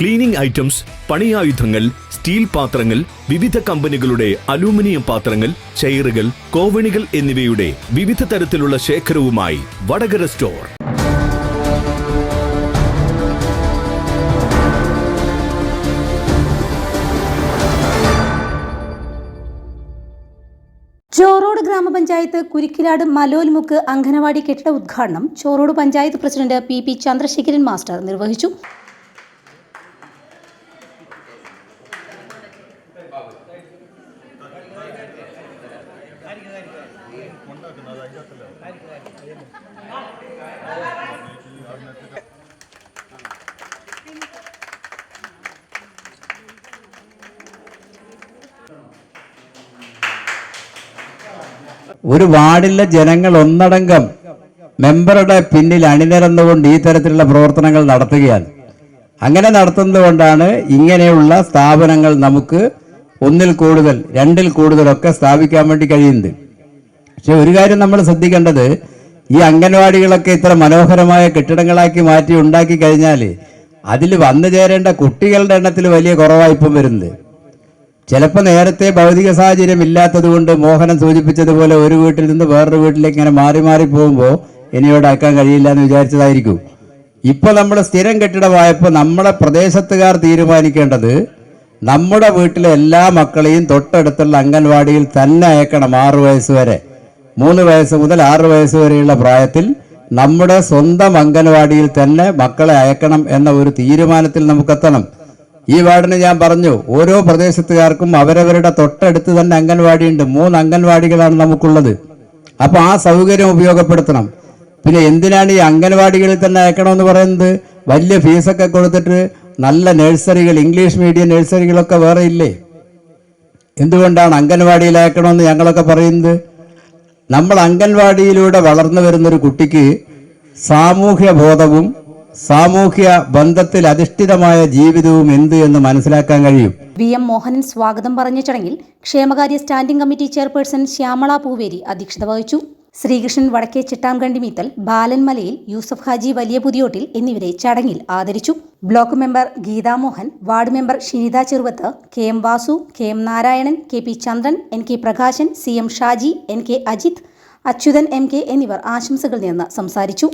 Cleaning items പണിയായുധങ്ങൾ steel പാത്രങ്ങൾ വിവിധ കമ്പനികളുടെ അലൂമിനിയം പാത്രങ്ങൾ ചെയറുകൾ കോവണികൾ എന്നിവയുടെ വിവിധ തരത്തിലുള്ള ശേഖരവുമായി വടകര സ്റ്റോർ. ചോറോട് ഗ്രാമപഞ്ചായത്ത് കുരിക്കിലാട് മലോൽമുക്ക് അംഗനവാടി കെട്ടിട ഉദ്ഘാടനം Chorode panchayat president P P Chandrasekharan master നിർവഹിച്ചു. ഒരു വാർഡിലെ ജനങ്ങൾ ഒന്നടങ്കം മെമ്പറുടെ പിന്നിൽ അണിനിരന്നുകൊണ്ട് ഈ തരത്തിലുള്ള പ്രവർത്തനങ്ങൾ നടത്തുകയാണ്. അങ്ങനെ നടത്തുന്നത് കൊണ്ടാണ് ഇങ്ങനെയുള്ള സ്ഥാപനങ്ങൾ നമുക്ക് ഒന്നിൽ കൂടുതൽ രണ്ടിൽ കൂടുതലൊക്കെ സ്ഥാപിക്കാൻ വേണ്ടി കഴിയുന്നത് പക്ഷെ ഒരു കാര്യം നമ്മൾ ശ്രദ്ധിക്കേണ്ടത് ഈ അംഗൻവാടികളൊക്കെ ഇത്ര മനോഹരമായ കെട്ടിടങ്ങളാക്കി മാറ്റി ഉണ്ടാക്കി കഴിഞ്ഞാൽ അതിൽ വന്നു ചേരേണ്ട കുട്ടികളുടെ എണ്ണത്തിൽ വലിയ കുറവായിപ്പം വരുന്നത്. ചിലപ്പോൾ നേരത്തെ ഭൗതിക സാഹചര്യം ഇല്ലാത്തത് കൊണ്ട് മോഹനം സൂചിപ്പിച്ചതുപോലെ ഒരു വീട്ടിൽ നിന്ന് വേറൊരു വീട്ടിലേക്ക് ഇങ്ങനെ മാറി മാറി പോകുമ്പോൾ ഇനിയോടെ ആക്കാൻ കഴിയില്ല എന്ന് വിചാരിച്ചതായിരിക്കും. ഇപ്പോൾ നമ്മൾ സ്ഥിരം കെട്ടിടമായപ്പോൾ നമ്മളെ പ്രദേശത്തുകാർ തീരുമാനിക്കേണ്ടത് നമ്മുടെ വീട്ടിലെ എല്ലാ മക്കളെയും തൊട്ടടുത്തുള്ള അംഗൻവാടിയിൽ തന്നെ അയക്കണം ആറു വയസ്സ് വരെ. മൂന്ന് വയസ്സ് മുതൽ ആറ് വയസ്സ് വരെയുള്ള പ്രായത്തിൽ നമ്മുടെ സ്വന്തം അംഗൻവാടിയിൽ തന്നെ മക്കളെ അയക്കണം എന്ന ഒരു തീരുമാനത്തിൽ നമുക്കെത്തണം. ഈ വാർഡിന് ഞാൻ പറഞ്ഞു ഓരോ പ്രദേശത്തുകാർക്കും അവരവരുടെ തൊട്ടടുത്ത് തന്നെ അംഗൻവാടിയുണ്ട്. മൂന്ന് അംഗൻവാടികളാണ് നമുക്കുള്ളത്. അപ്പോൾ ആ സൗകര്യം ഉപയോഗപ്പെടുത്തണം. പിന്നെ എന്തിനാണ് ഈ അംഗൻവാടികളിൽ തന്നെ അയക്കണമെന്ന് പറയുന്നത്? വലിയ ഫീസൊക്കെ കൊടുത്തിട്ട് നല്ല നഴ്സറികൾ ഇംഗ്ലീഷ് മീഡിയം നഴ്സറികളൊക്കെ വേറെ ഇല്ലേ? എന്തുകൊണ്ടാണ് അംഗൻവാടിയിലാക്കണമെന്ന് ഞങ്ങളൊക്കെ പറയുന്നത്? നമ്മൾ അംഗൻവാടിയിലൂടെ വളർന്നു വരുന്നൊരു കുട്ടിക്ക് സാമൂഹ്യ ബോധവും സാമൂഹ്യ ബന്ധത്തിൽ അധിഷ്ഠിതമായ ജീവിതവും എന്ത് എന്ന് മനസ്സിലാക്കാൻ കഴിയും? വി എം മോഹനൻ സ്വാഗതം പറഞ്ഞ ചടങ്ങിൽ ക്ഷേമകാര്യ standing committee chairperson Shyamala Pooveri അധ്യക്ഷത വഹിച്ചു. ശ്രീകൃഷ്ണൻ വടക്കേ ചിട്ടാംകണ്ടി മീത്തൽ ബാലൻമലയിൽ യൂസഫ് ഹാജി വലിയ പുതിയോട്ടിൽ എന്നിവരെ ചടങ്ങിൽ ആദരിച്ചു. Block member Geethamohan ward member Shinitha Cheruvath K M Vasu K M Narayanan K P Chandran N K Prakashan C M Shaji N K Ajith Achuthan M K എന്നിവർ ആശംസകൾ നേർന്ന് സംസാരിച്ചു.